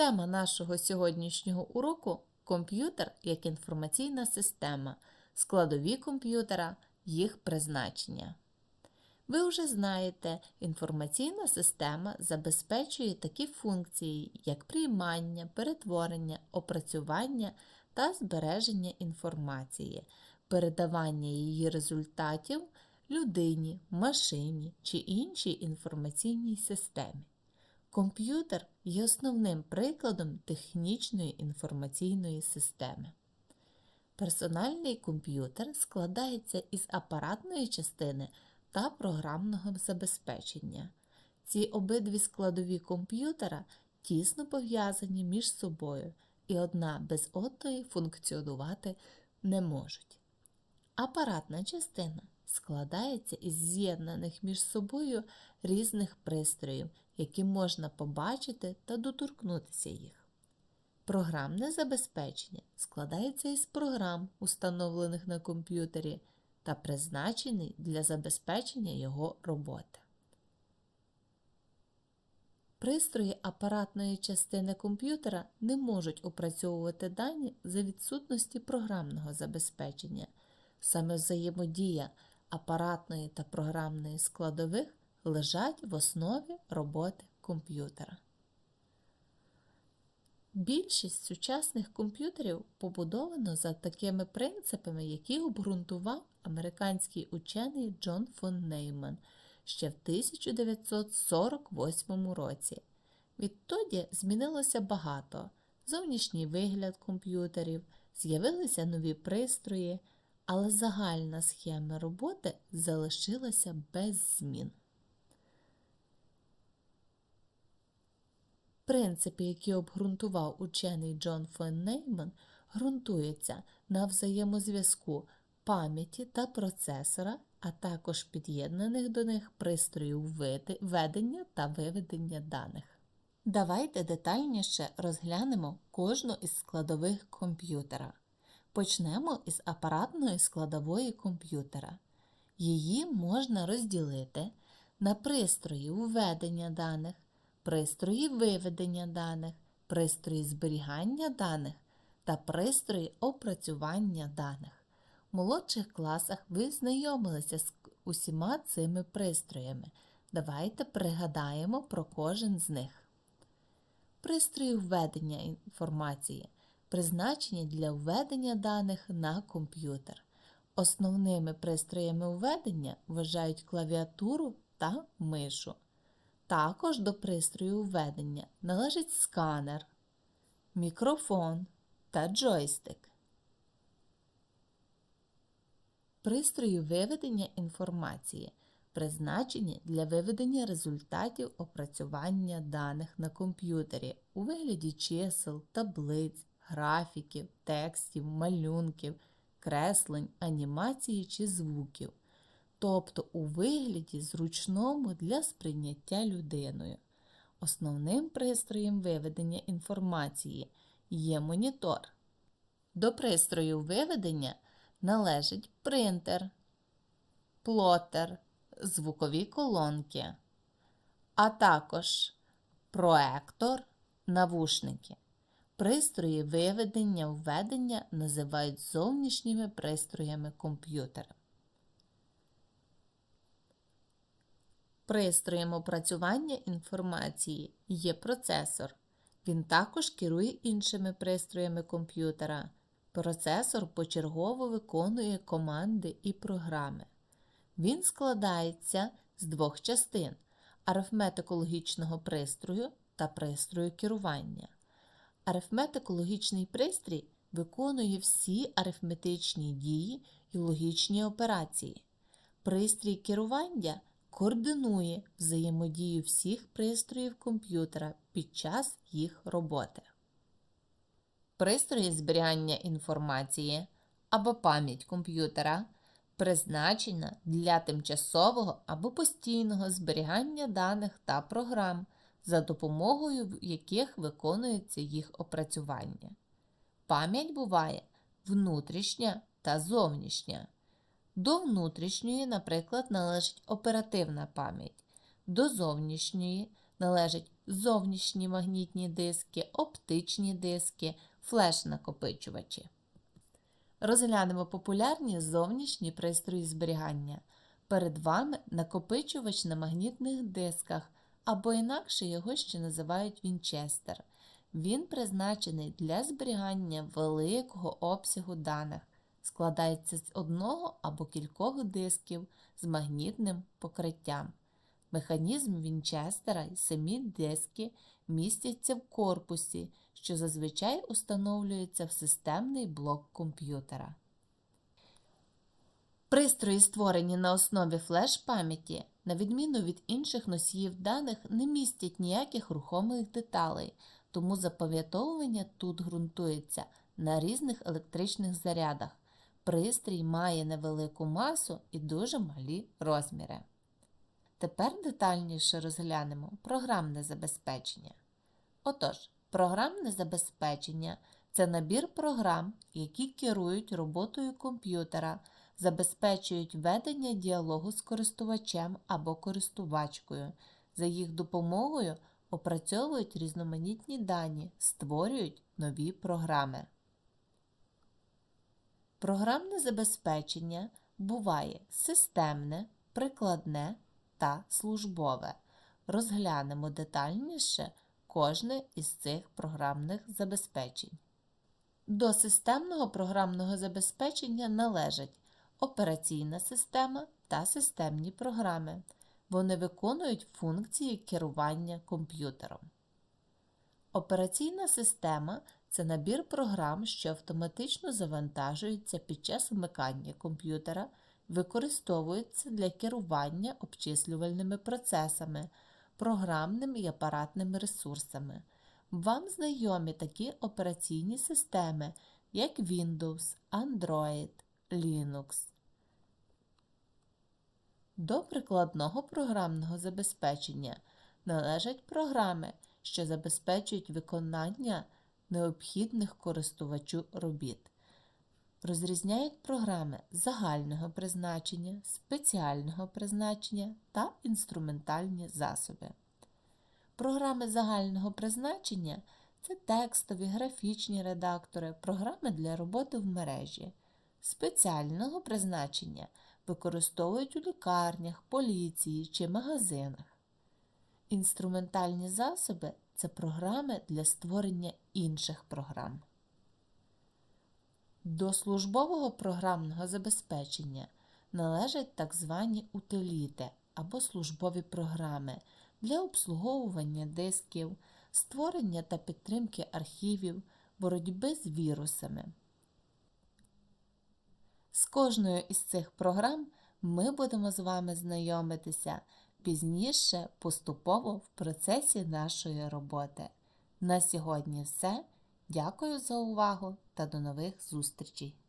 Тема нашого сьогоднішнього уроку комп'ютер як інформаційна система, складові комп'ютера, їх призначення. Ви вже знаєте, інформаційна система забезпечує такі функції, як приймання, перетворення, опрацювання та збереження інформації, передавання її результатів людині, машині чи іншій інформаційній системі. Комп'ютер є основним прикладом технічної інформаційної системи. Персональний комп'ютер складається із апаратної частини та програмного забезпечення. Ці обидві складові комп'ютера тісно пов'язані між собою і одна без одної функціонувати не можуть. Апаратна частина складається із з'єднаних між собою різних пристроїв, які можна побачити та доторкнутися їх. Програмне забезпечення складається із програм, установлених на комп'ютері, та призначений для забезпечення його роботи. Пристрої апаратної частини комп'ютера не можуть опрацьовувати дані за відсутності програмного забезпечення. Саме взаємодія апаратної та програмної складових лежать в основі роботи комп'ютера. Більшість сучасних комп'ютерів побудовано за такими принципами, які обґрунтував американський учений Джон фон Нейман ще в 1948 році. Відтоді змінилося багато: зовнішній вигляд комп'ютерів, з'явилися нові пристрої, але загальна схема роботи залишилася без змін. Принципи, які обґрунтував учений Джон фон Нейман, ґрунтуються на взаємозв'язку пам'яті та процесора, а також під'єднаних до них пристроїв ведення та виведення даних. Давайте детальніше розглянемо кожну із складових комп'ютера. Почнемо із апаратної складової комп'ютера. Її можна розділити на пристрої введення даних, пристрої виведення даних, пристрої зберігання даних та пристрої опрацювання даних. В молодших класах ви знайомилися з усіма цими пристроями. Давайте пригадаємо про кожен з них. Пристрої введення інформації призначені для введення даних на комп'ютер. Основними пристроями введення вважають клавіатуру та мишу. Також до пристрою введення належить сканер, мікрофон та джойстик. Пристрої виведення інформації призначені для виведення результатів опрацювання даних на комп'ютері у вигляді чисел, таблиць, графіків, текстів, малюнків, креслень, анімації чи звуків, тобто у вигляді зручному для сприйняття людиною. Основним пристроєм виведення інформації є монітор. До пристрою виведення належить принтер, плотер, звукові колонки, а також проектор, навушники. Пристрої виведення введення називають зовнішніми пристроями комп'ютера. Пристроєм опрацювання інформації є процесор. Він також керує іншими пристроями комп'ютера. Процесор почергово виконує команди і програми. Він складається з двох частин арифметико-логічного пристрою та пристрою керування. Арифметико-логічний пристрій виконує всі арифметичні дії і логічні операції. Пристрій керування координує взаємодію всіх пристроїв комп'ютера під час їх роботи. Пристрої зберігання інформації або пам'ять комп'ютера призначена для тимчасового або постійного зберігання даних та програм, за допомогою яких виконується їх опрацювання. Пам'ять буває внутрішня та зовнішня. До внутрішньої, наприклад, належить оперативна пам'ять, до зовнішньої належить зовнішні магнітні диски, оптичні диски, флеш-накопичувачі. Розглянемо популярні зовнішні пристрої зберігання. Перед вами накопичувач на магнітних дисках, або інакше його ще називають Вінчестер. Він призначений для зберігання великого обсягу даних, складається з одного або кількох дисків з магнітним покриттям. Механізм Вінчестера і самі диски містяться в корпусі, що зазвичай установлюється в системний блок комп'ютера. Пристрої, створені на основі флеш-пам'яті, на відміну від інших носіїв даних, не містять ніяких рухомих деталей, тому запам'ятовування тут ґрунтується на різних електричних зарядах. Пристрій має невелику масу і дуже малі розміри. Тепер детальніше розглянемо програмне забезпечення. Отож, програмне забезпечення це набір програм, які керують роботою комп'ютера, забезпечують ведення діалогу з користувачем або користувачкою. За їх допомогою опрацьовують різноманітні дані, створюють нові програми. Програмне забезпечення буває системне, прикладне та службове. Розглянемо детальніше кожне із цих програмних забезпечень. До системного програмного забезпечення належать операційна система та системні програми. Вони виконують функції керування комп'ютером. Операційна система це набір програм, що автоматично завантажуються під час вмикання комп'ютера, використовуються для керування обчислювальними процесами, програмними і апаратними ресурсами. Вам знайомі такі операційні системи, як Windows, Android, Linux. До прикладного програмного забезпечення належать програми, що забезпечують виконання необхідних користувачу робіт. Розрізняють програми загального призначення, спеціального призначення та інструментальні засоби. Програми загального призначення це текстові, графічні редактори, програми для роботи в мережі. Спеціального призначення використовують у лікарнях, поліції чи магазинах. Інструментальні засоби це програми для створення інших програм. До службового програмного забезпечення належать так звані утиліти або службові програми для обслуговування дисків, створення та підтримки архівів, боротьби з вірусами. З кожною із цих програм ми будемо з вами знайомитися пізніше поступово в процесі нашої роботи. На сьогодні все. Дякую за увагу та до нових зустрічей!